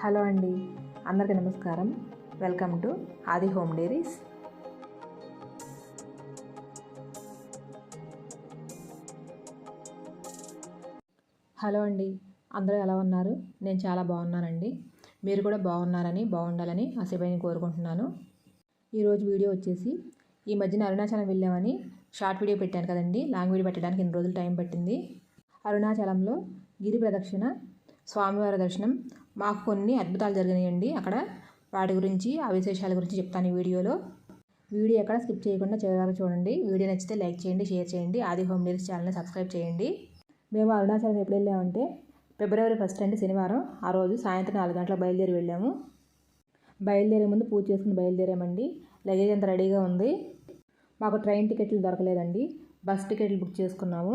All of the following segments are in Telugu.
హలో అండి అందరికీ నమస్కారం. Welcome to Aadi home diaries. Hello అండి అందరూ ఎలా ఉన్నారు? నేను చాలా బాగున్నానండి. మీరు కూడా బాగున్నారని బాగుండాలని ఆశపైన కోరుకుంటున్నాను. ఈరోజు వీడియో వచ్చేసి ఈ మధ్యన అరుణాచలం వెళ్ళామని షార్ట్ వీడియో పెట్టాను కదండి. లాంగ్ వీడియో పెట్టడానికి ఎన్ని రోజులు టైం పట్టింది. అరుణాచలంలో గిరి ప్రదక్షిణ స్వామివారి దర్శనం మాకు కొన్ని అద్భుతాలు జరిగినాయండి. అక్కడ వాటి గురించి ఆ విశేషాల గురించి చెప్తాను ఈ వీడియోలో. వీడియో ఎక్కడ స్కిప్ చేయకుండా చివరి చూడండి. వీడియో నచ్చితే లైక్ చేయండి షేర్ చేయండి. ఆది హోమ్ న్యూస్ ఛానల్ని సబ్స్క్రైబ్ చేయండి. మేము అరుణాచలం ఎప్పుడు వెళ్ళామంటే ఫిబ్రవరి ఫస్ట్ అండి శనివారం. ఆ రోజు సాయంత్రం నాలుగు గంటల బయలుదేరి వెళ్ళాము. బయలుదేరే ముందు పూజ చేసుకుని బయలుదేరామండి. లగేజ్ అంతా రెడీగా ఉంది. మాకు ట్రైన్ టికెట్లు దొరకలేదండి. బస్ టికెట్లు బుక్ చేసుకున్నాము.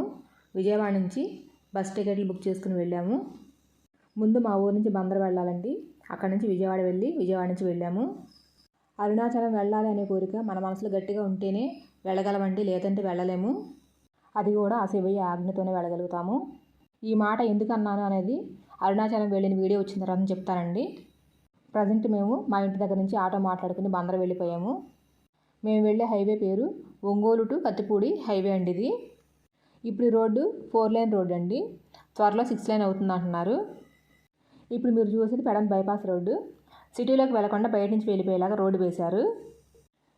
విజయవాడ నుంచి బస్ టికెట్లు బుక్ చేసుకుని వెళ్ళాము. ముందు మా ఊరు నుంచి బందర్ వెళ్ళాలండి. అక్కడ నుంచి విజయవాడ వెళ్ళి విజయవాడ నుంచి వెళ్ళాము. అరుణాచలం వెళ్ళాలి అనే కోరిక మన మనసులో గట్టిగా ఉంటేనే వెళ్ళగలమండి లేదంటే వెళ్ళలేము. అది కూడా ఆ శివయ్య ఆజ్ఞతోనే వెళ్ళగలుగుతాము. ఈ మాట ఎందుకు అన్నాను అనేది అరుణాచలం వెళ్ళిన వీడియో వచ్చిన తర్వాత చెప్తానండి. ప్రజెంట్ మేము మా ఇంటి దగ్గర నుంచి ఆటో మాట్లాడుకుని బందర్ వెళ్ళిపోయాము. మేము వెళ్ళే హైవే పేరు ఒంగోలు టు కత్తిపూడి హైవే అండి ఇది. ఇప్పుడు రోడ్డు ఫోర్ లైన్ రోడ్ అండి. త్వరలో సిక్స్ లైన్ అవుతుంది అంటున్నారు. ఇప్పుడు మీరు చూసేది పెడన్ బైపాస్ రోడ్డు. సిటీలోకి వెళ్ళకుండా బయట నుంచి వెళ్ళిపోయేలాగా రోడ్డు వేశారు.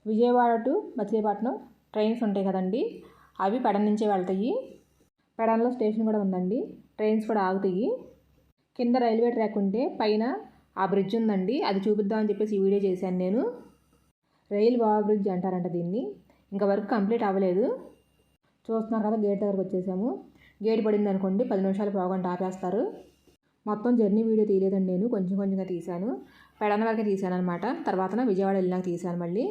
విజయవాడ టు మచిలీపట్నం ట్రైన్స్ ఉంటాయి కదండి. అవి పెడన్ నుంచే వెళ్తాయి. పెడన్లో స్టేషన్ కూడా ఉందండి. ట్రైన్స్ కూడా ఆగుతాయి. కింద రైల్వే ట్రాక్ ఉంటే పైన ఆ బ్రిడ్జ్ ఉందండి. అది చూపిద్దామని చెప్పేసి ఈ వీడియో చేశాను నేను. రైల్ ఓవర్ బ్రిడ్జ్ అంటారంట దీన్ని. ఇంకా వర్క్ కంప్లీట్ అవ్వలేదు. చూస్తున్నారు కదా గేట్ దగ్గరకు వచ్చేసాము. గేట్ పడింది అనుకోండి పది నిమిషాలు పోగంట ఆపేస్తారు. మొత్తం జర్నీ వీడియో తీయలేదండి నేను కొంచెం కొంచెంగా తీశాను. పెడన వరకే తీశాను అనమాట తర్వాత విజయవాడ వెళ్ళినాక తీశాను మళ్ళీ.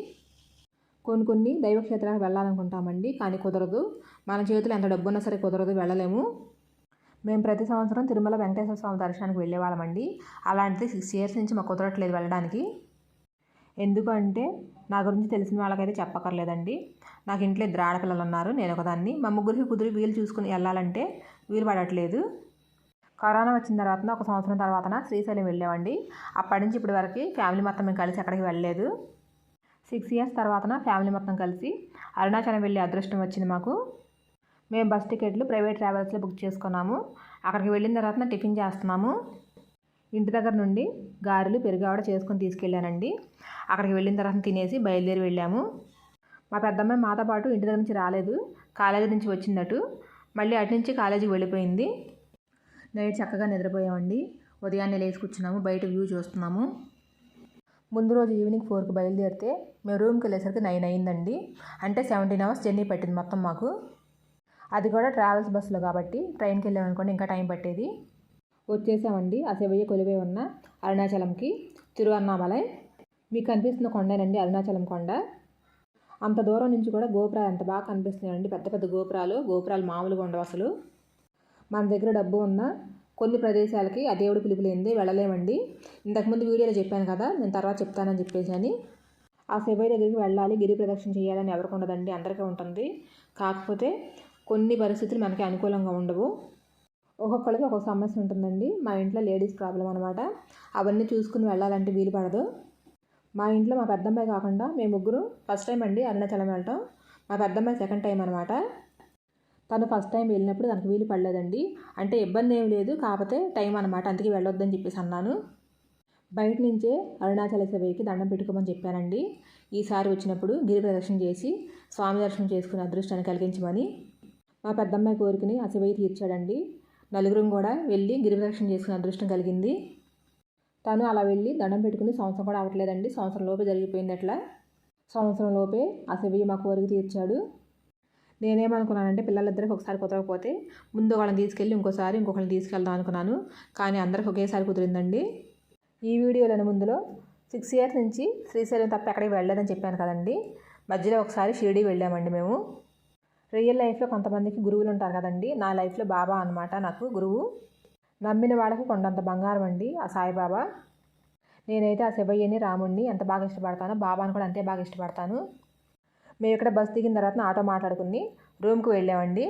కొన్ని కొన్ని దైవక్షేత్రాలకు వెళ్ళాలనుకుంటామండి కానీ కుదరదు. మన చేతులు ఎంత డబ్బు ఉన్నా సరే కుదరదు వెళ్ళలేము. మేము ప్రతి సంవత్సరం తిరుమల వెంకటేశ్వర స్వామి దర్శనానికి వెళ్ళేవాళ్ళమండి. అలాంటిది సిక్స్ ఇయర్స్ నుంచి మాకు కుదరట్లేదు వెళ్ళడానికి. ఎందుకంటే నా గురించి తెలిసిన వాళ్ళకైతే చెప్పక్కర్లేదండి. నాకు ఇంట్లో ఇద్దరు ఆడపిల్లలు ఉన్నారు నేను ఒకదాన్ని. మా ముగ్గురికి కుదిరి వీలు చూసుకుని వెళ్ళాలంటే వీలు పడట్లేదు. కరోనా వచ్చిన తర్వాత ఒక సంవత్సరం తర్వాత శ్రీశైలం వెళ్ళామండి. అప్పటి నుంచి ఇప్పటి వరకు ఫ్యామిలీ మొత్తం మేము కలిసి ఎక్కడికి వెళ్ళలేదు. సిక్స్ ఇయర్స్ తర్వాత ఫ్యామిలీ మొత్తం కలిసి అరుణాచలం వెళ్ళే అదృష్టం వచ్చింది మాకు. మేము బస్ టికెట్లు ప్రైవేట్ ట్రావెల్స్లో బుక్ చేసుకున్నాము. అక్కడికి వెళ్ళిన తర్వాత టిఫిన్ చేస్తున్నాము. ఇంటి దగ్గర నుండి గారెలు పెరుగావిడ చేసుకొని తీసుకెళ్ళానండి. అక్కడికి వెళ్ళిన తర్వాత తినేసి బయలుదేరి వెళ్ళాము. మా పెద్దమ్మాయి మాతో పాటు ఇంటి దగ్గర నుంచి రాలేదు. కాలేజీ నుంచి వచ్చిందటు. మళ్ళీ అటు నుంచి కాలేజీకి వెళ్ళిపోయింది. నైట్ చక్కగా నిద్రపోయామండి. ఉదయాన్నే లేచి కూర్చున్నాము బయట వ్యూ చూస్తున్నాము. ముందు రోజు ఈవినింగ్ ఫోర్కి బయలుదేరితే మేము రూమ్కి వెళ్ళేసరికి నైన్ అయిందండి. అంటే సెవెంటీన్ అవర్స్ జర్నీ పట్టింది మొత్తం మాకు. అది కూడా ట్రావెల్స్ బస్సులో కాబట్టి ట్రైన్కి వెళ్ళామనుకోండి ఇంకా టైం పట్టేది. వచ్చేసామండి ఆ శివయ్య కొలివే ఉన్న అరుణాచలంకి. తిరువన్నామలై. మీకు కనిపిస్తున్న కొండనండి అరుణాచలం కొండ. అంత దూరం నుంచి కూడా గోపురాలు ఎంత బాగా కనిపిస్తున్నాయండి. పెద్ద పెద్ద గోపురాలు గోపురాలు మామూలుగా ఉండవు అసలు. మన దగ్గర డబ్బు ఉన్న కొన్ని ప్రదేశాలకి ఆ దేవుడు పిలుపులేంది వెళ్ళలేమండి. ఇంతకుముందు వీడియోలో చెప్పాను కదా నేను తర్వాత చెప్తానని చెప్పేసి అని. ఆ శివయ్య దగ్గరికి వెళ్ళాలి గిరి ప్రదక్షిణ చేయాలని ఎవరికి ఉండదండి అందరికీ ఉంటుంది. కాకపోతే కొన్ని పరిస్థితులు మనకి అనుకూలంగా ఉండవు. ఒక్కొక్కరికి ఒక్కొక్క సమస్య ఉంటుందండి. మా ఇంట్లో లేడీస్ ప్రాబ్లం అనమాట అవన్నీ చూసుకుని వెళ్ళాలంటే వీలు పడదు. మా ఇంట్లో మా పెద్దమ్మాయి కాకుండా మేము ముగ్గురు ఫస్ట్ టైం అండి అరుణాచలం వెళ్ళటం. మా పెద్దమ్మాయి సెకండ్ టైం అనమాట తను ఫస్ట్ టైం వెళ్ళినప్పుడు తనకు వీలు పడలేదండి. అంటే ఇబ్బంది ఏం లేదు. కాకపోతే టైం అనమాట అందుకే వెళ్ళొద్దని చెప్పేసి అన్నాను. బయట నుంచే అరుణాచల శివయ్యకి దండం పెట్టుకోమని చెప్పానండి. ఈసారి వచ్చినప్పుడు గిరి ప్రదక్షిణ చేసి స్వామి దర్శనం చేసుకునే అదృష్టాన్ని కలిగించమని మా పెద్దమ్మాయి కోరికని ఆ శివయ్య తీర్చాడండి. నలుగురం కూడా వెళ్ళి గిరి ప్రదక్షిణ చేసుకునే అదృష్టం కలిగింది. తను అలా వెళ్ళి దండం పెట్టుకుని సంవత్సరం కూడా అవ్వట్లేదండి. సంవత్సరం లోపే జరిగిపోయింది అట్లా. సంవత్సరం లోపే ఆ శివయ్య మా కోరిక తీర్చాడు. నేనేమనుకున్నానంటే పిల్లలిద్దరికి ఒకసారి కుదరకపోతే ముందు వాళ్ళని తీసుకెళ్ళి ఇంకోసారి ఇంకొకరిని తీసుకెళ్దాం అనుకున్నాను. కానీ అందరికి ఒకేసారి కుదిరిందండి. ఈ వీడియోలోని ముందులో సిక్స్ ఇయర్స్ నుంచి శ్రీశైలం తప్ప ఎక్కడికి వెళ్ళలేదని చెప్పాను కదండి. మధ్యలో ఒకసారి షిరిడి వెళ్ళామండి మేము. రియల్ లైఫ్లో కొంతమందికి గురువులు ఉంటారు కదండి. నా లైఫ్లో బాబా అనమాట నాకు గురువు. నమ్మిన వాళ్ళకి కొండంత బంగారం అండి ఆ సాయిబాబా. నేనైతే ఆ శివయ్యని రాముడిని ఎంత బాగా ఇష్టపడతానో బాబాను కూడా అంతే బాగా ఇష్టపడతాను. మేము ఇక్కడ బస్ దిగిన తర్వాత ఆటో మాట్లాడుకుని రూమ్కి వెళ్ళామండి.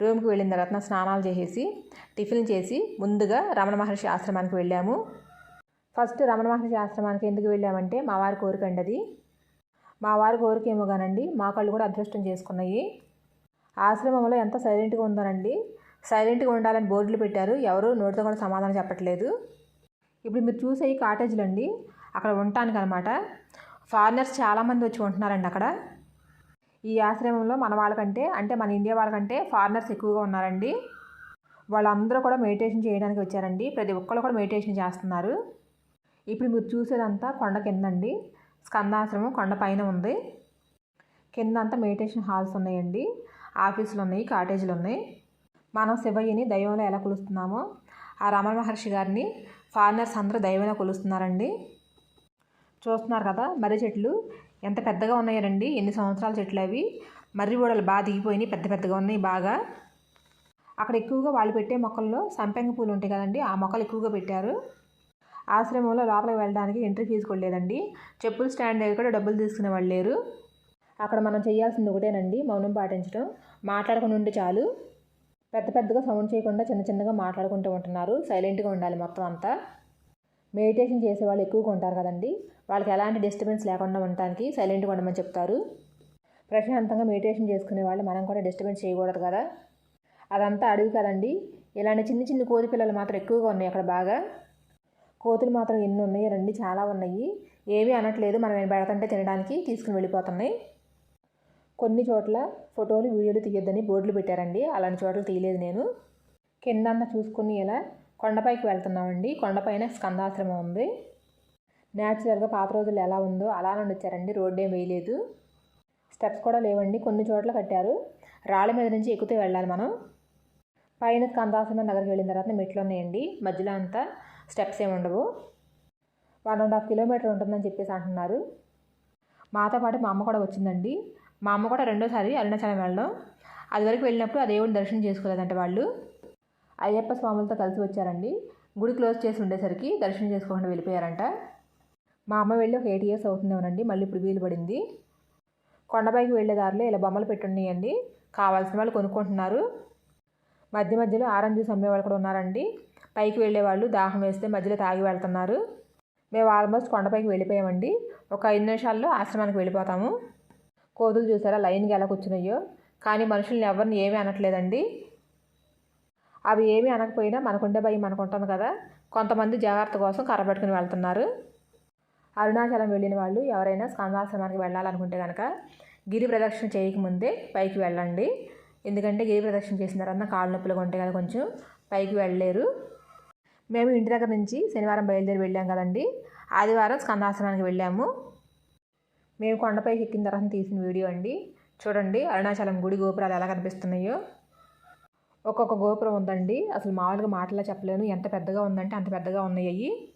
రూమ్కి వెళ్ళిన తర్వాత స్నానాలు చేసేసి టిఫిన్ చేసి ముందుగా రమణ మహర్షి ఆశ్రమానికి వెళ్ళాము. ఫస్ట్ రమణ మహర్షి ఆశ్రమానికి ఎందుకు వెళ్ళామంటే మా వారి కోరిక అండి అది. మా వారి కోరిక ఏమో కానండి మా కళ్ళు కూడా అదృష్టం చేసుకున్నాయి. ఆశ్రమంలో ఎంత సైలెంట్గా ఉందోనండి సైలెంట్గా ఉండాలని బోర్డులు పెట్టారు. ఎవరు నోటితో కూడా సమాధానం చెప్పట్లేదు. ఇప్పుడు మీరు చూసే ఈ కాటేజీలు అండి అక్కడ ఉండటానికి అనమాట ఫారినర్స్ చాలామంది వచ్చి ఉంటున్నారండి అక్కడ. ఈ ఆశ్రమంలో మన వాళ్ళకంటే అంటే మన ఇండియా వాళ్ళకంటే ఫారినర్స్ ఎక్కువగా ఉన్నారండి. వాళ్ళందరూ కూడా మెడిటేషన్ చేయడానికి వచ్చారండి. ప్రతి ఒక్కళ్ళు కూడా మెడిటేషన్ చేస్తున్నారు. ఇప్పుడు మీరు చూసేదంతా కొండ కిందండి. స్కందాశ్రమం కొండ పైన ఉంది. కింద అంతా మెడిటేషన్ హాల్స్ ఉన్నాయండి. ఆఫీసులు ఉన్నాయి కాటేజీలు ఉన్నాయి. మనం శివయ్యని దైవంలో ఎలా కొలుస్తున్నామో ఆ రమణ మహర్షి గారిని ఫారినర్స్ అందరూ దైవంలో కొలుస్తున్నారండి. చూస్తున్నారు కదా మర్రి చెట్లు. ఎంత పెద్దగా ఉన్నాయండి? ఎన్ని సంవత్సరాల చెట్లు అవి? మర్రి బూడలు బాగా దిగిపోయినాయి పెద్ద పెద్దగా ఉన్నాయి బాగా. అక్కడ ఎక్కువగా వాళ్ళు పెట్టే మొక్కల్లో సంపెంగ పూలు ఉంటాయి కదండి ఆ మొక్కలు ఎక్కువగా పెట్టారు. ఆశ్రమంలో లోపలికి వెళ్ళడానికి ఎంట్రీ ఫీజు కూడా లేదండి. చెప్పులు స్టాండ్ దగ్గర కూడా డబ్బులు తీసుకునే వాళ్ళు లేరు. అక్కడ మనం చేయాల్సింది ఒకటేనండి మౌనం పాటించడం. మాట్లాడకుండా ఉండి చాలు. పెద్ద పెద్దగా సౌండ్ చేయకుండా చిన్న చిన్నగా మాట్లాడుకుంటూ ఉంటున్నారు. సైలెంట్గా ఉండాలి మొత్తం అంతా. మెడిటేషన్ చేసే వాళ్ళు ఎక్కువగా ఉంటారు కదండి. వాళ్ళకి ఎలాంటి డిస్టర్బెన్స్ లేకుండా ఉండటానికి సైలెంట్గా ఉండమని చెప్తారు. ప్రశాంతంగా మెడిటేషన్ చేసుకునే వాళ్ళు మనం కూడా డిస్టర్బెన్స్ చేయకూడదు కదా. అదంతా అడవి కదండి. ఇలాంటి చిన్న చిన్న కోతి పిల్లలు మాత్రం ఎక్కువగా ఉన్నాయి అక్కడ బాగా. కోతులు మాత్రం ఎన్ని ఉన్నాయి? రండి చాలా ఉన్నాయి. ఏమీ అనట్లేదు. మనం ఏం పెడతంటే తినడానికి తీసుకుని వెళ్ళిపోతున్నాయి. కొన్ని చోట్ల ఫోటోలు వీడియోలు తీయొద్దని బోర్డులు పెట్టారండి. అలాంటి చోట్ల తీయలేదు నేను. కింద చూసుకుని ఇలా కొండపైకి వెళ్తున్నామండి. కొండపైన స్కందాశ్రమం ఉంది. న్యాచురల్గా పాత రోజుల్లో ఎలా ఉందో అలానే వచ్చారండి రోడ్డు ఏం వేయలేదు. స్టెప్స్ కూడా లేవండి. కొన్ని చోట్ల కట్టారు. రాళ్ళ మీద నుంచి ఎక్కుతూ వెళ్ళాలి మనం. పైన స్కందాశ్రమం దగ్గరికి వెళ్ళిన తర్వాత మెట్లు ఉన్నాయండి. మధ్యలో అంతా స్టెప్స్ ఏమి ఉండవు. వన్ అండ్ హాఫ్ కిలోమీటర్ ఉంటుందని చెప్పేసి అంటున్నారు. మాతో పాటు మా అమ్మ కూడా వచ్చిందండి. మా అమ్మ కూడా రెండోసారి అరుణాచలం వెళ్ళడం. అది వరకు వెళ్ళినప్పుడు ఆ దేవుడిని దర్శనం చేసుకోలేదంట వాళ్ళు. అయ్యప్ప స్వాములతో కలిసి వచ్చారండి. గుడి క్లోజ్ చేసి ఉండేసరికి దర్శనం చేసుకోకుండా వెళ్ళిపోయారంట. మా అమ్మ వెళ్ళి ఒక ఎయిట్ ఇయర్స్ అవుతుందేమోనండి మళ్ళీ ఇప్పుడు వీలు పడింది. కొండపైకి వెళ్ళే దారిలో ఇలా బొమ్మలు పెట్టున్నాయండి. కావాల్సిన వాళ్ళు కొనుక్కుంటున్నారు. మధ్య మధ్యలో ఆరెంజ్ జ్యూస్ అమ్మేవాళ్ళు కూడా ఉన్నారండి. పైకి వెళ్ళే వాళ్ళు దాహం వేస్తే మధ్యలో తాగి వెళ్తున్నారు. మేము ఆల్మోస్ట్ కొండపైకి వెళ్ళిపోయామండి. ఒక ఐదు నిమిషాల్లో ఆశ్రమానికి వెళ్ళిపోతాము. కోతులు చూసారా? లైన్గా ఎలా కూర్చున్నాయో. కానీ మనుషుల్ని ఎవరిని ఏమీ అనట్లేదండి. అవి ఏమీ అనకపోయినా మనకుండే భయం మనకు ఉంటుంది కదా. కొంతమంది జాగ్రత్త కోసం కర్ర పెట్టుకుని వెళ్తున్నారు. అరుణాచలం వెళ్ళిన వాళ్ళు ఎవరైనా స్కందాశ్రమానికి వెళ్ళాలనుకుంటే కనుక గిరి ప్రదక్షిణ చేయకముందే పైకి వెళ్ళండి. ఎందుకంటే గిరి ప్రదక్షిణ చేసిన తర్వాత కాళ్ళు నొప్పులుగా ఉంటాయి కదా కొంచెం పైకి వెళ్ళలేరు. మేము ఇంటి దగ్గర నుంచి శనివారం బయలుదేరి వెళ్ళాం కదండి. ఆదివారం స్కందాశ్రమానికి వెళ్ళాము. మేము కొండపైకి ఎక్కిన తర్వాత తీసిన వీడియో అండి. చూడండి అరుణాచలం గుడి గోపురాలు ఎలా కనిపిస్తున్నాయో. ఒక్కొక్క గోపురం ఉందండి. అసలు మామూలుగా మాటలా చెప్పలేను. ఎంత పెద్దగా ఉందంటే అంత పెద్దగా ఉన్నాయి అవి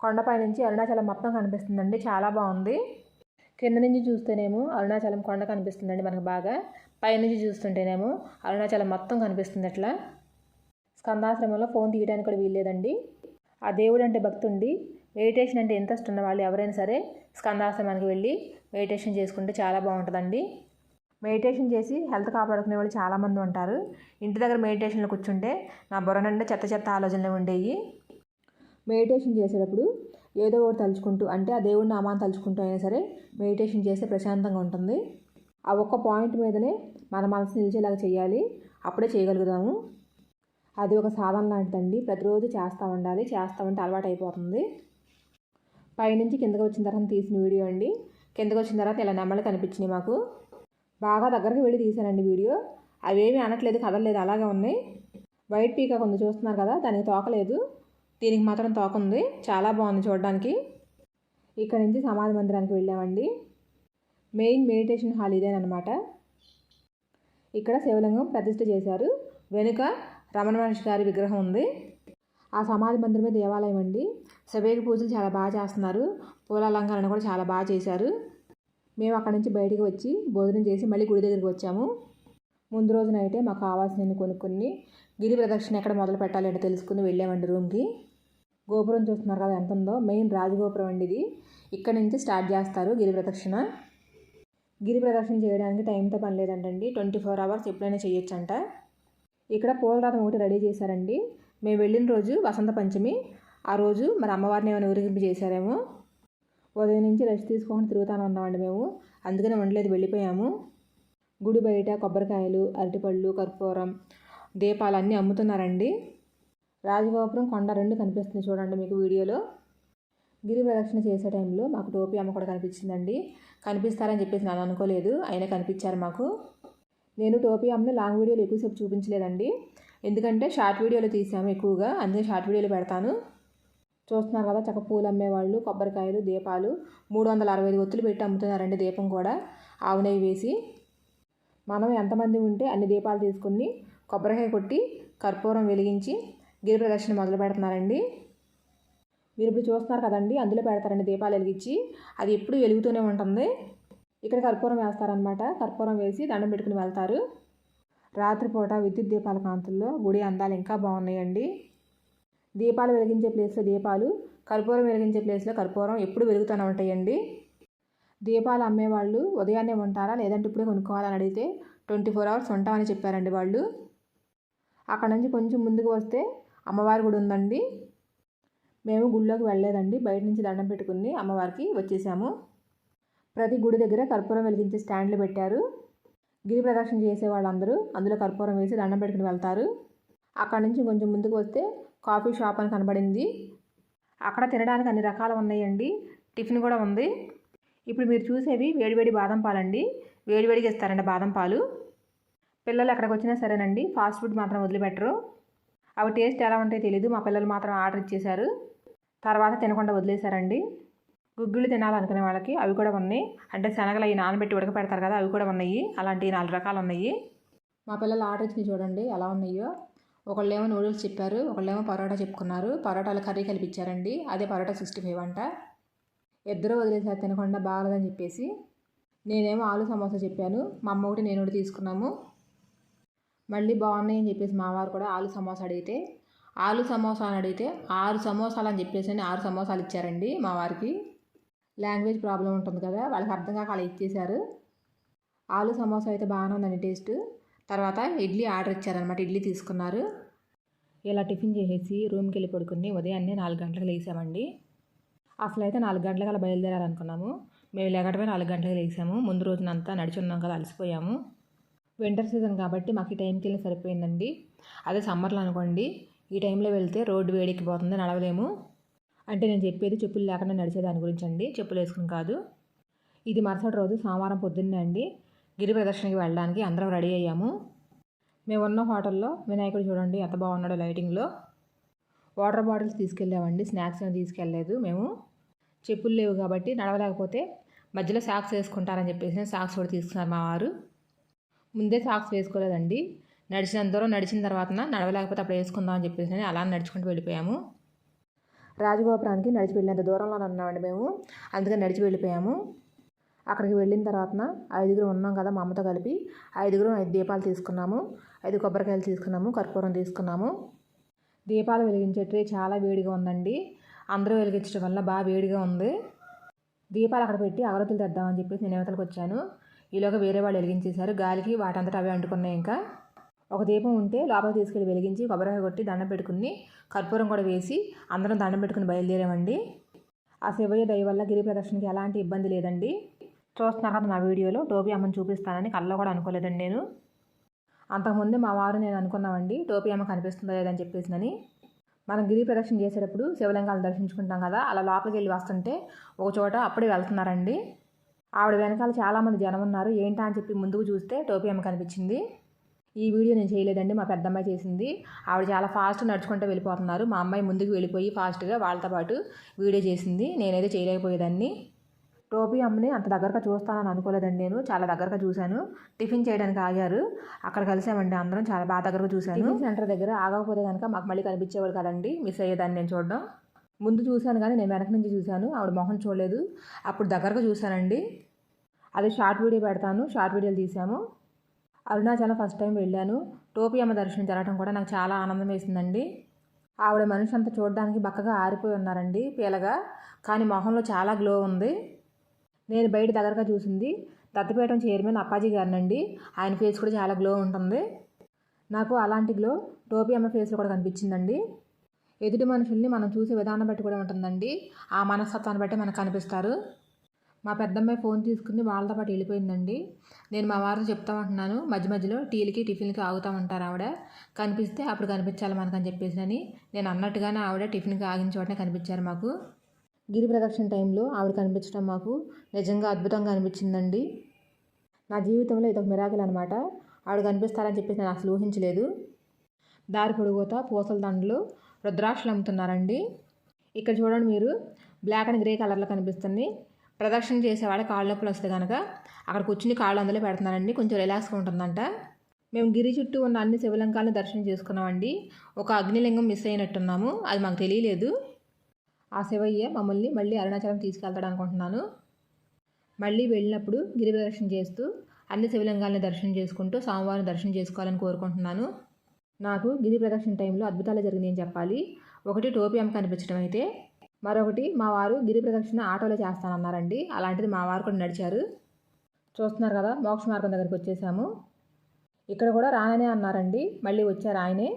కొండపై నుంచి అరుణాచలం మొత్తం కనిపిస్తుందండి. చాలా బాగుంది. కింద నుంచి చూస్తేనేమో అరుణాచలం కొండ కనిపిస్తుందండి మనకు బాగా. పైనుంచి చూస్తుంటేనేమో అరుణాచలం మొత్తం కనిపిస్తుంది అట్లా. స్కందాశ్రమంలో ఫోన్ తీయడానికి కూడా వీల్లేదండి. ఆ దేవుడు అంటే భక్తుండి మెడిటేషన్ అంటే ఇంట్రెస్ట్ ఉన్న వాళ్ళు ఎవరైనా సరే స్కందాశ్రమానికి వెళ్ళి మెడిటేషన్ చేసుకుంటే చాలా బాగుంటుందండి. మెడిటేషన్ చేసి హెల్త్ కాపాడుకునే వాళ్ళు చాలామంది ఉంటారు. ఇంటి దగ్గర మెడిటేషన్లో కూర్చుంటే నా బుర్ర నుండి చెత్త చెత్త ఆలోచనలు ఉండేవి మెడిటేషన్ చేసేటప్పుడు ఏదో ఒకటి తలుచుకుంటూ అంటే ఆ దేవుడిని నామాన్ని తలుచుకుంటూ అయినా సరే మెడిటేషన్ చేస్తే ప్రశాంతంగా ఉంటుంది. ఆ ఒక్క పాయింట్ మీదనే మన మనసు నిలిచేలాగా చేయాలి. అప్పుడే చేయగలుగుతాము. అది ఒక సాధన లాంటిదండి. ప్రతిరోజు చేస్తూ ఉండాలి. చేస్తూ ఉంటే అలవాటు అయిపోతుంది. పైనుంచి కిందకి వచ్చిన తర్వాత తీసిన వీడియో అండి. కిందకి వచ్చిన తర్వాత ఇలా నెమ్మలు కనిపించినాయి మాకు. బాగా దగ్గరకు వెళ్ళి తీశానండి వీడియో. అవేమీ అనట్లేదు కదలలేదు అలాగే ఉన్నాయి. వైట్ పీకాక్ ఉంది చూస్తున్నారు కదా దానికి తోకలేదు దీనికి మాత్రం తోక ఉంది. చాలా బాగుంది చూడడానికి. ఇక్కడ నుంచి సమాధి మందిరానికి వెళ్ళామండి. మెయిన్ మెడిటేషన్ హాల్ ఇదేనమాట ఇక్కడ శివలింగం ప్రతిష్ఠ చేశారు. వెనుక రమణ మహర్షి గారి విగ్రహం ఉంది. ఆ సమాధి మందిరమే దేవాలయం అండి. శివయ్య పూజలు చాలా బాగా చేస్తున్నారు. పూల అలంకరణ కూడా చాలా బాగా చేశారు. మేము అక్కడ నుంచి బయటికి వచ్చి భోజనం చేసి మళ్ళీ గుడి దగ్గరికి వచ్చాము. ముందు రోజున అయితే మాకు కావాల్సినవి కొనుక్కొని గిరి ప్రదక్షిణ ఎక్కడ మొదలు పెట్టాలి అంటే తెలుసుకుని వెళ్ళామండి రూమ్కి. గోపురం చూస్తున్నారు కదా ఎంత ఉందో? మెయిన్ రాజగోపురం అండి ఇది. ఇక్కడ నుంచి స్టార్ట్ చేస్తారు గిరి ప్రదక్షిణ. గిరి ప్రదక్షిణ చేయడానికి టైంతో పని లేదంటండి. ట్వంటీ ఫోర్ అవర్స్ ఎప్పుడైనా చేయొచ్చంట. ఇక్కడ పూల ఒకటి రెడీ చేశారండి. మేము వెళ్ళిన రోజు వసంత పంచమి ఆ రోజు మరి అమ్మవారిని ఏమైనా ఊరేగింపు చేశారేమో? ఉదయం నుంచి రెస్ట్ తీసుకొని తిరుగుతాను ఉన్నామండి మేము. అందుకనే ఉండలేదు వెళ్ళిపోయాము. గుడి బయట కొబ్బరికాయలు అరటిపళ్ళు కర్పూరం దీపాలు అన్నీ అమ్ముతున్నారండి. రాజగోపురం కొండ రెండు కనిపిస్తుంది చూడండి మీకు వీడియోలో. గిరి ప్రదక్షిణ చేసే టైంలో మాకు టోపీ అమ్మ కూడా కనిపించిందండి. కనిపిస్తారని చెప్పేసి నేను అనుకోలేదు. అయినా కనిపించారు మాకు. నేను టోపీ అమ్మని లాంగ్ వీడియోలు ఎక్కువసేపు చూపించలేదండి. ఎందుకంటే షార్ట్ వీడియోలు తీసాము ఎక్కువగా. అందుకే షార్ట్ వీడియోలు పెడతాను. చూస్తున్నారు కదా చక్క పూలు అమ్మేవాళ్ళు కొబ్బరికాయలు దీపాలు. మూడు వందల అరవై ఐదు ఒత్తులు పెట్టి అమ్ముతున్నారండి దీపం కూడా. ఆవు నెయ్యి వేసి. మనం ఎంతమంది ఉంటే అన్ని దీపాలు తీసుకుని కొబ్బరికాయ కొట్టి కర్పూరం వెలిగించి గిరి ప్రదక్షిణ మొదలు పెడుతున్నారండి. మీరు ఇప్పుడు చూస్తున్నారు కదండి అందులో పెడతారండి దీపాలు వెలిగించి. అది ఎప్పుడు వెలుగుతూనే ఉంటుంది. ఇక్కడ కర్పూరం వేస్తారనమాట కర్పూరం వేసి దండం పెట్టుకుని వెళ్తారు. రాత్రిపూట విద్యుత్ దీపాల కాంతుల్లో గుడి అందాలు ఇంకా బాగున్నాయండి. దీపాలు వెలిగించే ప్లేస్లో దీపాలు కర్పూరం వెలిగించే ప్లేస్లో కర్పూరం ఎప్పుడు వెలుగుతూనే ఉంటాయండి. దీపాలు అమ్మేవాళ్ళు ఉదయాన్నే ఉంటారా లేదంటే ఇప్పుడే కొనుక్కోవాలని అడిగితే ట్వంటీ ఫోర్ అవర్స్ ఉంటామని చెప్పారండి వాళ్ళు. అక్కడ నుంచి కొంచెం ముందుకు వస్తే అమ్మవారి గుడి ఉందండి. మేము గుడిలోకి వెళ్ళలేదండి. బయట నుంచి దండం పెట్టుకుని అమ్మవారికి వచ్చేసాము. ప్రతి గుడి దగ్గర కర్పూరం వెలిగించే స్టాండ్లు పెట్టారు. గిరి ప్రదక్షిణ చేసే వాళ్ళందరూ అందులో కర్పూరం వేసి దండం పెట్టుకుని వెళ్తారు. అక్కడ నుంచి కొంచెం ముందుకు వస్తే కాఫీ షాప్ అని కనబడింది. అక్కడ తినడానికి అన్ని రకాలు ఉన్నాయండి. టిఫిన్ కూడా ఉంది. ఇప్పుడు మీరు చూసేవి వేడివేడి బాదం పాలండి. వేడివేడిగా ఇస్తారండి బాదం పాలు. పిల్లలు ఎక్కడికి వచ్చినా సరేనండి. ఫాస్ట్ ఫుడ్ మాత్రం వదిలిపెట్టరు. అవి టేస్ట్ ఎలా ఉంటాయో తెలీదు. మా పిల్లలు మాత్రం ఆర్డర్ ఇచ్చేశారు. తర్వాత తినకుండా వదిలేశారండి. గుగ్గులు తినాలనుకునే వాళ్ళకి అవి కూడా ఉన్నాయి. అంటే శనగలు అవి నానబెట్టి ఉడకపెడతారు కదా అవి కూడా ఉన్నాయి. అలాంటి నాలుగు రకాలు ఉన్నాయి. మా పిల్లలు ఆర్డర్ ఇచ్చి చూడండి ఎలా ఉన్నాయో. ఒకళ్ళేమో నూడిల్స్ చెప్పారు ఒకళ్ళేమో పరోటా చెప్పుకున్నారు. పరోటాలు కర్రీ కలిపిచ్చారండి. అదే పరోటా సిక్స్టీ ఫైవ్ అంట. ఇద్దరు వదిలేసారు తినకుండా బాగలేదని చెప్పేసి. నేనేమో ఆలు సమోసా చెప్పాను. మా అమ్మ ఒకటి నేను ఒకటి తీసుకున్నాము. మళ్ళీ బాగున్నాయి అని చెప్పేసి మావారు కూడా ఆలు సమోసా అడిగితే ఆలు సమోసా అని అడిగితే ఆరు సమోసాలు అని చెప్పేసి అని ఆరు సమోసాలు ఇచ్చారండి మా వారికి. లాంగ్వేజ్ ప్రాబ్లం ఉంటుంది కదా వాళ్ళకి అర్థం కాక అలా ఇచ్చేశారు. ఆలు సమోసా అయితే బాగానే ఉందండి టేస్ట్. తర్వాత ఇడ్లీ ఆర్డర్ ఇచ్చారనమాట ఇడ్లీ తీసుకున్నారు. ఇలా టిఫిన్ చేసేసి రూమ్కి వెళ్ళి పడుకుని ఉదయాన్నే నాలుగు గంటలకు లేసామండి అసలు అయితే నాలుగు అలా బయలుదేరాలనుకున్నాము. మేము లేకటమే నాలుగు గంటలకు లేసాము ముందు రోజునంతా నడిచి ఉన్నాం కదా అలసిపోయాము. వింటర్ సీజన్ కాబట్టి మాకు ఈ టైంకి వెళ్ళి సరిపోయిందండి. అదే సమ్మర్లో అనుకోండి ఈ టైంలో వెళ్తే రోడ్డు వేడెక్కిపోతుంది నడవలేము. అంటే నేను చెప్పేది చెప్పులు లేకుండా నడిచే దాని గురించి అండి చెప్పులు వేసుకుని కాదు. ఇది మరుసటి రోజు సోమవారం పొద్దున్నే అండి గిరి ప్రదర్శనకి వెళ్ళడానికి అందరం రెడీ అయ్యాము. మేము ఉన్న హోటల్లో వినాయకుడు చూడండి ఎంత బాగున్నాడో లైటింగ్లో వాటర్ బాటిల్స్ తీసుకెళ్ళామండి స్నాక్స్ ఏమి తీసుకెళ్ళలేదు మేము. చెప్పులు లేవు కాబట్టి నడవలేకపోతే మధ్యలో సాక్స్ వేసుకుంటారని చెప్పేసి సాక్స్ కూడా తీసుకున్నారు మా వారు. ముందే సాక్స్ వేసుకోలేదండి. నడిచినంత దూరం నడిచిన తర్వాత నడవలేకపోతే అప్పుడు వేసుకుందాం అని చెప్పేసి అలా నడుచుకుంటూ వెళ్ళిపోయాము. రాజగోపురానికి నడిచి వెళ్ళినంత దూరంలో ఉన్నామండి మేము. అందుకని నడిచి వెళ్ళిపోయాము. అక్కడికి వెళ్ళిన తర్వాత ఐదుగురు ఉన్నాం కదా మా అమ్మతో కలిపి. ఐదుగురు ఐదు దీపాలు తీసుకున్నాము. ఐదు కొబ్బరికాయలు తీసుకున్నాము. కర్పూరం తీసుకున్నాము. దీపాలు వెలిగించే ట్రే చాలా వేడిగా ఉందండి. అందరూ వెలిగించడం వల్ల బాగా వేడిగా ఉంది. దీపాలు అక్కడ పెట్టి అగరత్తులు తెద్దామని చెప్పేసి నేను యువతలకు వచ్చాను. ఈలోగా వేరే వాళ్ళు వెలిగించేశారు. గాలికి వాటంతటా అవే అంటుకున్నాయి ఇంకా. ఒక దీపం ఉంటే లోపలికి తీసుకెళ్ళి వెలిగించి కొబ్బరికాయ కొట్టి దండం పెట్టుకుని కర్పూరం కూడా వేసి అందరం దండం పెట్టుకుని బయలుదేరామండి. ఆ శివయ్య దయ వల్ల గిరి ప్రదర్శనకి ఎలాంటి ఇబ్బంది లేదండి. చూస్తున్నారు కదా నా వీడియోలో. టోపీ అమ్మని చూపిస్తానని కల్లో కూడా అనుకోలేదండి నేను. అంతకుముందు మా వారు నేను అనుకున్నామండి టోపీ అమ్మ కనిపిస్తుందో లేదని చెప్పేసినని. మనం గిరి ప్రదక్షిణ చేసేటప్పుడు శివలింగాలు దర్శించుకుంటాం కదా అలా లోపలికి వెళ్ళి వస్తుంటే ఒక చోట అప్పుడే వెళ్తున్నారండి. ఆవిడ వెనకాల చాలామంది జనం ఉన్నారు ఏంటా అని చెప్పి ముందుకు చూస్తే టోపీ అమ్మ కనిపించింది. ఈ వీడియో నేను చేయలేదండి మా పెద్దమ్మాయి చేసింది. ఆవిడ చాలా ఫాస్ట్ నడుచుకుంటూ వెళ్ళిపోతున్నారు. మా అమ్మాయి ముందుకు వెళ్ళిపోయి ఫాస్ట్గా వాళ్ళతో పాటు వీడియో చేసింది. నేనైతే చేయలేకపోయేదాన్ని. టోపీ అమ్మని అంత దగ్గరగా చూస్తానని అనుకోలేదండి నేను. చాలా దగ్గరగా చూశాను. టిఫిన్ చేయడానికి ఆగారు. అక్కడ కలిసామండి అందరం. చాలా బాగా దగ్గరగా చూశాను. సెంటర్ దగ్గర ఆగకపోతే కనుక మాకు మళ్ళీ కనిపించేవాడు కదండి. మిస్ అయ్యేదాన్ని నేను చూడడం. ముందు చూశాను కానీ నేను వెనక నుంచి చూశాను. ఆవిడ మొహం చూడలేదు. అప్పుడు దగ్గరగా చూశానండి. అది షార్ట్ వీడియో పెడతాను. షార్ట్ వీడియోలు తీసాము అరుణాచలం ఫస్ట్ టైం వెళ్ళాను. టోపీ అమ్మ దర్శనం జరగడం కూడా నాకు చాలా ఆనందం వేసిందండి. ఆవిడ మనిషి అంతా చూడడానికి బక్కగా ఆరిపోయి ఉన్నారండి పీలగా. కానీ మొహంలో చాలా గ్లో ఉంది. నేను బయట దగ్గరగా చూసింది. దత్తపీఠం చైర్మన్ అప్పాజీ గారినండి. ఆయన ఫేస్ కూడా చాలా గ్లో ఉంటుంది. నాకు అలాంటి గ్లో టోపీ అమ్మ ఫేస్లో కూడా కనిపించిందండి. ఎదుటి మనుషుల్ని మనం చూసే విధానం బట్టి కూడా ఉంటుందండి. ఆ మనస్తత్వాన్ని బట్టి మనకు కనిపిస్తారు మా పెద్దమ్మాయి ఫోన్ తీసుకుని వాళ్ళతో పాటు వెళ్ళిపోయిందండి. నేను మా వారితో చెప్తా ఉంటున్నాను మధ్య మధ్యలో టీలకి టిఫిన్కి ఆగుతూ ఉంటారు ఆవిడ. కనిపిస్తే అప్పుడు కనిపించాలి మనకని చెప్పేసినని నేను అన్నట్టుగానే ఆవిడ టిఫిన్కి ఆగిన చోటనే కనిపించారు మాకు. గిరి ప్రదక్షిణ టైంలో ఆవిడ కనిపించడం మాకు నిజంగా అద్భుతంగా అనిపించిందండి. నా జీవితంలో ఇదొక ఒక మిరాకిల్ అనమాట ఆవిడ కనిపిస్తారని చెప్పేసి నేను అసలు ఊహించలేదు. దారి పొడుగుత పూసల దండలు రుద్రాక్షలు అమ్ముతున్నారండి. ఇక్కడ చూడండి మీరు బ్లాక్ అండ్ గ్రే కలర్లో కనిపిస్తుంది. ప్రదక్షిణ చేసేవాడు కాళ్ళ నొప్పులు వస్తే కనుక అక్కడ కూర్చుని కాళ్ళు అందులో పెడుతున్నారండి. కొంచెం రిలాక్స్గా ఉంటుందంట. మేము గిరి చుట్టూ ఉన్న అన్ని శివలింగాలను దర్శనం చేసుకున్నామండి. ఒక అగ్నిలింగం మిస్ అయినట్టున్నాము. అది మాకు తెలియలేదు. ఆ శివయ్య మమ్మల్ని మళ్ళీ అరుణాచలం తీసుకెళ్తాడు అనుకుంటున్నాను. మళ్ళీ వెళ్ళినప్పుడు గిరి ప్రదర్శన చేస్తూ అన్ని శివలింగాలను దర్శనం చేసుకుంటూ స్వామివారిని దర్శనం చేసుకోవాలని కోరుకుంటున్నాను. నాకు గిరి ప్రదక్షిణ టైంలో అద్భుతాలు జరిగింది అని చెప్పాలి. ఒకటి టోపీ అమ్మ కనిపించడం అయితే మరొకటి మా వారు గిరి ప్రదక్షిణ ఆటోలో చేస్తానన్నారండి. అలాంటిది మా వారు కూడా నడిచారు. చూస్తున్నారు కదా మోక్ష మార్గం దగ్గరికి వచ్చేసాము. ఇక్కడ కూడా రాననే అన్నారండి. మళ్ళీ వచ్చారు ఆయనే.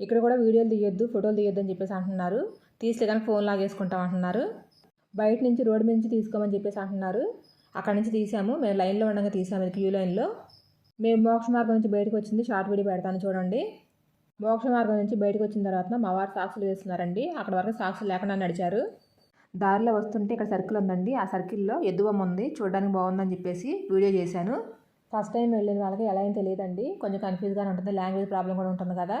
ఇక్కడ కూడా వీడియోలు తీయొద్దు ఫోటోలు తీయొద్దు అని చెప్పేసి అంటున్నారు. తీస్తే కానీ ఫోన్ లాగేసుకుంటాం అంటున్నారు. బయట నుంచి రోడ్డు మీద నుంచి తీసుకోమని చెప్పేసి అంటున్నారు. అక్కడ నుంచి తీసాము. మేము లైన్లో ఉండగా తీసాము. క్యూ లైన్లో. మేము మోక్ష మార్గం నుంచి బయటకు వచ్చింది షార్ట్ వీడియో పెడతాను చూడండి. మోక్ష మార్గం నుంచి బయటకు వచ్చిన తర్వాత మా వారు సాక్షులు వేస్తున్నారండి. అక్కడ వరకు సాక్షులు లేకుండా నడిచారు. దారిలో వస్తుంటే ఇక్కడ సర్కిల్ ఉందండి. ఆ సర్కిల్లో ఎద్దుబొమ్మ ఉంది. చూడడానికి బాగుందని చెప్పేసి వీడియో చేశాను. ఫస్ట్ టైం వెళ్ళిన వాళ్ళకి ఎలా అయినా తెలియదండి. కొంచెం కన్ఫ్యూజ్గానే ఉంటుంది. లాంగ్వేజ్ ప్రాబ్లం కూడా ఉంటుంది కదా.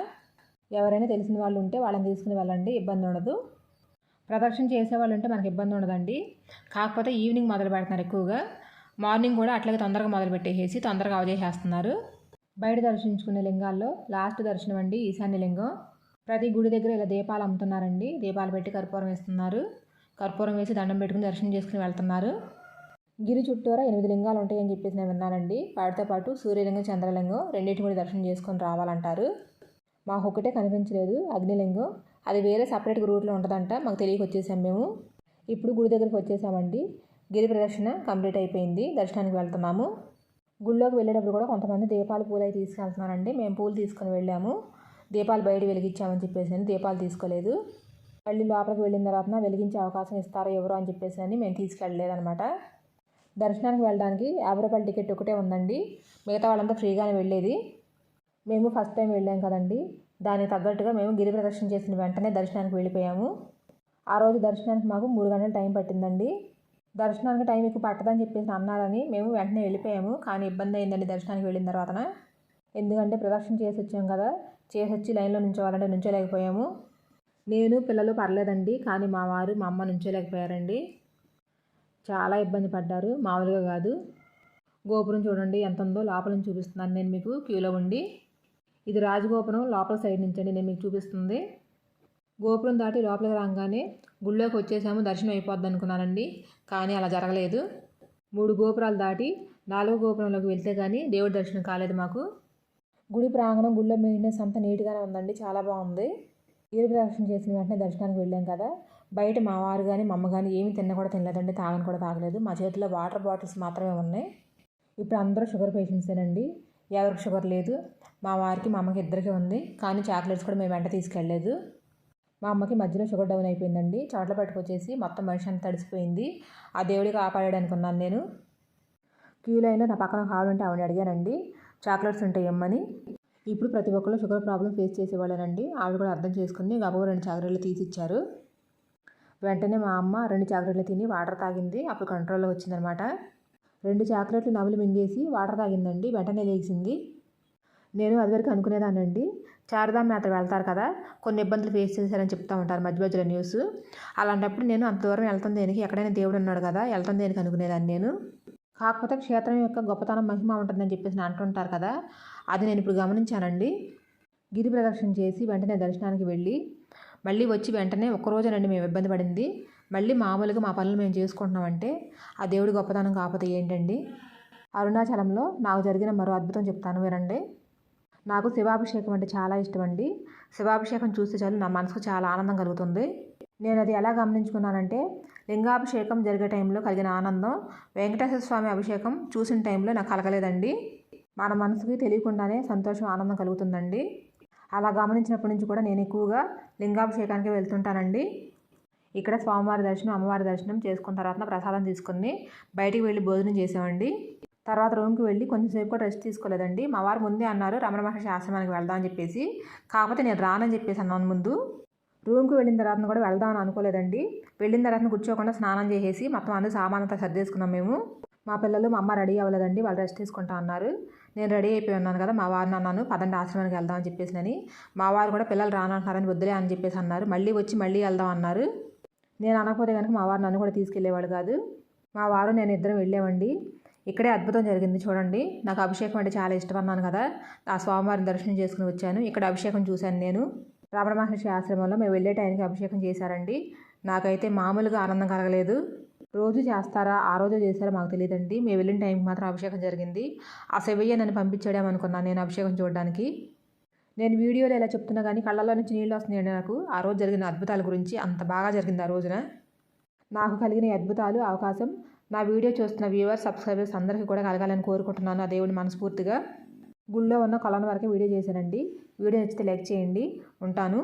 ఎవరైనా తెలిసిన వాళ్ళు ఉంటే వాళ్ళని తీసుకుని వెళ్ళండి. ఇబ్బంది ఉండదు. ప్రదక్షిణ చేసేవాళ్ళు ఉంటే మనకి ఇబ్బంది ఉండదండి. కాకపోతే ఈవినింగ్ మొదలు పెడుతున్నారు ఎక్కువగా. మార్నింగ్ కూడా అట్లాగే తొందరగా మొదలుపెట్టేసి తొందరగా అవజేసేస్తున్నారు. బయట దర్శించుకునే లింగాల్లో లాస్ట్ దర్శనం అండి ఈశాన్య లింగం. ప్రతి గుడి దగ్గర ఇలా దీపాలు అమ్ముతున్నారండి. దీపాలు పెట్టి కర్పూరం వేస్తున్నారు. కర్పూరం వేసి దండం పెట్టుకుని దర్శనం చేసుకుని వెళ్తున్నారు. గిరి చుట్టూరా ఎనిమిది లింగాలు ఉంటాయని చెప్పేసి నేను విన్నానండి. వాటితో పాటు సూర్యలింగం చంద్రలింగం రెండింటి కూడా దర్శనం చేసుకొని రావాలంటారు. మాకు ఒకటే కనిపించలేదు అగ్నిలింగం. అది వేరే సపరేట్ రూట్లో ఉంటుందంట మాకు తెలియక వచ్చేసాం మేము. ఇప్పుడు గుడి దగ్గరికి వచ్చేసామండి. గిరి ప్రదక్షిణ కంప్లీట్ అయిపోయింది. దర్శనానికి వెళ్తున్నాము. గుళ్ళోకి వెళ్ళేటప్పుడు కూడా కొంతమంది దీపాలు పూలు అవి తీసుకెళ్తున్నారండి. మేము పూలు తీసుకొని వెళ్ళాము. దీపాలు బయట వెలిగించామని చెప్పేసి అని దీపాలు తీసుకోలేదు. మళ్ళీ లోపలికి వెళ్ళిన తర్వాత వెలిగించే అవకాశం ఇస్తారో ఎవరో అని చెప్పేసి అని మేము తీసుకెళ్ళలేదనమాట దర్శనానికి వెళ్ళడానికి యాభై రూపాయల టికెట్ ఒకటే ఉందండి. మిగతా వాళ్ళంతా ఫ్రీగానే వెళ్ళేది. మేము ఫస్ట్ టైం వెళ్ళాం కదండి. దానికి తగ్గట్టుగా మేము గిరి ప్రదర్శన చేసిన వెంటనే దర్శనానికి వెళ్ళిపోయాము. ఆ రోజు దర్శనానికి మాకు మూడు గంటల టైం పట్టిందండి. దర్శనానికి టైం ఎక్కువ పట్టదని చెప్పేసి అన్నారని మేము వెంటనే వెళ్ళిపోయాము. కానీ ఇబ్బంది అయిందండి దర్శనానికి వెళ్ళిన తర్వాత ఎందుకంటే ప్రదర్శన చేసి వచ్చాం కదా చేసి వచ్చి లైన్లో నుంచోవాలంటే నుంచోలేకపోయాము. నేను పిల్లలు పర్లేదండి కానీ మా వారు మా అమ్మ నుంచోలేకపోయారండి. చాలా ఇబ్బంది పడ్డారు మామూలుగా కాదు. గోపురం చూడండి ఎంత ఉందో లోపల నుంచి చూపిస్తున్నాను నేను మీకు క్యూలో ఉండి. ఇది రాజగోపురం లోపల సైడ్ నుంచి అండి నేను మీకు చూపిస్తుంది. గోపురం దాటి లోపలికి రాగానే గుళ్ళోకి వచ్చేసాము దర్శనం అయిపోద్ది అనుకున్నానండి. కానీ అలా జరగలేదు. మూడు గోపురాలు దాటి నాలుగో గోపురంలోకి వెళ్తే కానీ దేవుడి దర్శనం కాలేదు మాకు. గుడి ప్రాంగణం గుళ్ళో మెయింటెనెన్స్ అంతా నీట్గానే ఉందండి చాలా బాగుంది. గిరి దర్శనం చేసిన వెంటనే దర్శనానికి వెళ్ళాం కదా. బయట మా వారు కానీ మా అమ్మ కానీ ఏమి తిన్న కూడా తినలేదండి తాగని కూడా తాగలేదు. మా చేతిలో వాటర్ బాటిల్స్ మాత్రమే ఉన్నాయి. ఇప్పుడు అందరూ షుగర్ పేషెంట్సేనండి ఎవరికి షుగర్ లేదు. మా వారికి మా అమ్మకి ఇద్దరికి ఉంది. కానీ చాక్లెట్స్ కూడా మేము వెంట తీసుకెళ్ళలేదు. మా అమ్మకి మధ్యలో షుగర్ డౌన్ అయిపోయిందండి. చాట్ల పట్టుకొచ్చేసి మొత్తం మనిషి అంతా తడిసిపోయింది. ఆ దేవుడికి ఆపాడాడు అనుకున్నాను నేను. క్యూ లైన్లో నా పక్కన ఒక ఆవిడ ఉంటే అడిగానండి. చాక్లెట్స్ ఉంటాయి ఇమ్మని. ఇప్పుడు ప్రతి ఒక్కరు షుగర్ ప్రాబ్లం ఫేస్ చేసేవాళ్ళనండి. ఆవిడ కూడా అర్థం చేసుకుని గబగబా రెండు చాకరీలు తీసి ఇచ్చారు వెంటనే మా అమ్మ రెండు చాక్లెట్లు తిని వాటర్ తాగింది. అప్పుడు కంట్రోల్లో వచ్చిందనమాట. రెండు చాక్లెట్లు నవ్వులు మింగేసి వాటర్ తాగిందండి. వెంటనే లేచింది. నేను అదివరకు అనుకునేదానండి చారధామ్ యాత్ర వెళ్తారు కదా కొన్ని ఇబ్బందులు ఫేస్ చేశారని చెప్తూ ఉంటారు మధ్య మధ్యలో న్యూస్ అలాంటప్పుడు నేను అంత దూరం వెళ్తాను దేనికి? ఎక్కడైనా దేవుడు ఉన్నాడు కదా వెళ్తాను దేనికి అనుకునేదాన్ని నేను. కాకపోతే క్షేత్రం యొక్క గొప్పతనం మహిమ ఉంటుందని చెప్పేసి నేను అంటుంటారు కదా అది నేను ఇప్పుడు గమనించానండి. గిరి ప్రదక్షిణ చేసి వెంటనే దర్శనానికి వెళ్ళి మళ్ళీ వచ్చి వెంటనే ఒక్కరోజునండి మేము ఇబ్బంది పడింది. మళ్ళీ మామూలుగా మా పనులు మేము చేసుకుంటున్నామంటే ఆ దేవుడి గొప్పతనం కాకపోతే ఏంటండి? అరుణాచలంలో నాకు జరిగిన మరో అద్భుతం చెప్తాను వినండి. నాకు శివాభిషేకం అంటే చాలా ఇష్టం అండి శివాభిషేకం చూస్తే చాలు నా మనసుకు చాలా ఆనందం కలుగుతుంది. నేను అది ఎలా గమనించుకున్నానంటే లింగాభిషేకం జరిగే టైంలో కలిగిన ఆనందం వెంకటేశ్వర స్వామి అభిషేకం చూసిన టైంలో నాకు కలగలేదండి. మన మనసుకి తెలియకుండానే సంతోషం ఆనందం కలుగుతుందండి. అలా గమనించినప్పటి నుంచి కూడా నేను ఎక్కువగా లింగాభిషేకానికి వెళ్తుంటానండి. ఇక్కడ స్వామివారి దర్శనం అమ్మవారి దర్శనం చేసుకున్న తర్వాత ప్రసాదం తీసుకుని బయటికి వెళ్ళి భోజనం చేసామండి తర్వాత రూమ్కి వెళ్ళి కొంచెంసేపు కూడా రెస్ట్ తీసుకోలేదండి. మా వారు ముందే అన్నారు రమణ మహర్షి ఆశ్రమానికి వెళ్దాం అని చెప్పేసి. కాకపోతే నేను రానని చెప్పేసి అన్నాను ముందు. రూమ్కి వెళ్ళిన తర్వాత కూడా వెళ్దామని అనుకోలేదండి. వెళ్ళిన తర్వాత కూర్చోకుండా స్నానం చేసేసి మొత్తం అందరూ సామానంతా సర్దేసుకున్నాం మేము. మా పిల్లలు మా అమ్మ రెడీ అవ్వలేదండి వాళ్ళు రెస్ట్ తీసుకుంటా అన్నారు. నేను రెడీ అయిపోయి ఉన్నాను కదా మా వారిని అన్నాను పదండి ఆశ్రమానికి వెళ్దాం అని చెప్పేసి అని. మా వారు కూడా పిల్లలు రానంటున్నారని వద్దులే అని చెప్పేసి అన్నారు. మళ్ళీ వచ్చి మళ్ళీ వెళ్దాం అన్నారు. నేను అనకపోతే కనుక మా వారు నన్ను కూడా తీసుకెళ్ళేవాడు కాదు. మా వారు నేను ఇద్దరం వెళ్ళామండి. ఇక్కడే అద్భుతం జరిగింది చూడండి. నాకు అభిషేకం అంటే చాలా ఇష్టం అన్నాను కదా. ఆ స్వామివారిని దర్శనం చేసుకుని వచ్చాను. ఇక్కడ అభిషేకం చూశాను నేను. రమణ మహర్షి ఆశ్రమంలో మేము వెళ్ళే టైంకి అభిషేకం చేశారండి. నాకైతే మామూలుగా ఆనందం కలగలేదు. రోజు చేస్తారా ఆ రోజు చేస్తారా మాకు తెలియదండి. మేము వెళ్ళిన టైంకి మాత్రం అభిషేకం జరిగింది. ఆ శివయ్య నన్ను పంపించాడేమో అనుకున్నాను నేను అభిషేకం చూడడానికి. నేను వీడియోలో ఎలా చెప్తున్నా కానీ కళ్ళల్లో నుంచి నీళ్ళు వస్తున్నాయండి నాకు. ఆ రోజు జరిగిన అద్భుతాల గురించి అంత బాగా జరిగింది ఆ రోజున. నాకు కలిగిన అద్భుతాలు అవకాశం నా వీడియో చూస్తున్న వ్యూవర్స్ సబ్స్క్రైబర్స్ అందరికీ కూడా కలగాలని కోరుకుంటున్నాను. ఆ దేవుని మనస్ఫూర్తిగా. గుళ్ళో ఉన్న కొలను వరకే వీడియో చేశానండి. వీడియో నచ్చితే లైక్ చేయండి. ఉంటాను.